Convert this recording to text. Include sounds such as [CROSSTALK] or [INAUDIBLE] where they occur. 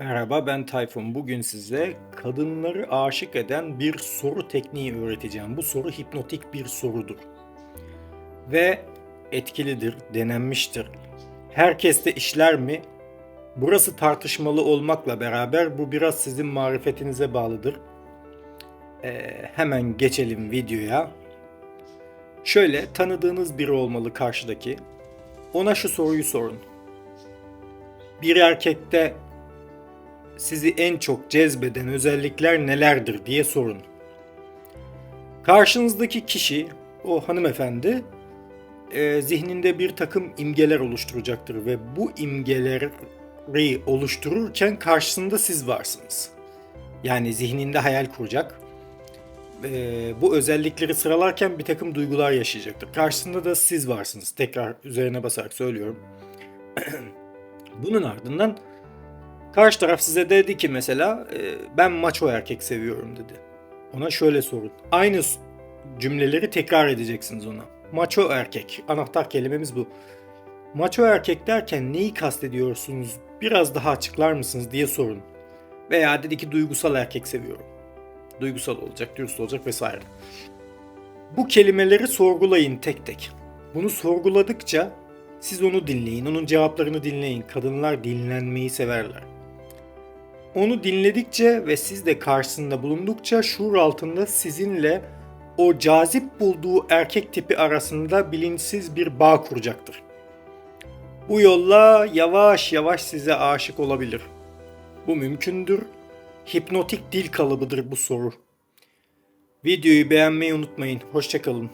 Merhaba ben Tayfun. Bugün size kadınları aşık eden bir soru tekniği öğreteceğim. Bu soru hipnotik bir sorudur. Ve etkilidir, denenmiştir. Herkeste işler mi? Burası tartışmalı olmakla beraber bu biraz sizin marifetinize bağlıdır. Ee, hemen geçelim videoya. Şöyle tanıdığınız biri olmalı karşıdaki. Ona şu soruyu sorun. Bir erkekte sizi en çok cezbeden özellikler nelerdir diye sorun. Karşınızdaki kişi, o hanımefendi, e, zihninde bir takım imgeler oluşturacaktır ve bu imgeleri oluştururken karşısında siz varsınız. Yani zihninde hayal kuracak. E, bu özellikleri sıralarken bir takım duygular yaşayacaktır. Karşısında da siz varsınız. Tekrar üzerine basarak söylüyorum. [CLEARS THROAT] Bunun ardından Karşı taraf size dedi ki mesela e, ben maço erkek seviyorum dedi. Ona şöyle sorun. Aynı cümleleri tekrar edeceksiniz ona. Maço erkek. Anahtar kelimemiz bu. Maço erkek derken neyi kastediyorsunuz? Biraz daha açıklar mısınız diye sorun. Veya dedi ki duygusal erkek seviyorum. Duygusal olacak, dürüst olacak vesaire. Bu kelimeleri sorgulayın tek tek. Bunu sorguladıkça siz onu dinleyin, onun cevaplarını dinleyin. Kadınlar dinlenmeyi severler. Onu dinledikçe ve siz de karşısında bulundukça şuur altında sizinle o cazip bulduğu erkek tipi arasında bilinçsiz bir bağ kuracaktır. Bu yolla yavaş yavaş size aşık olabilir. Bu mümkündür. Hipnotik dil kalıbıdır bu soru. Videoyu beğenmeyi unutmayın. Hoşçakalın.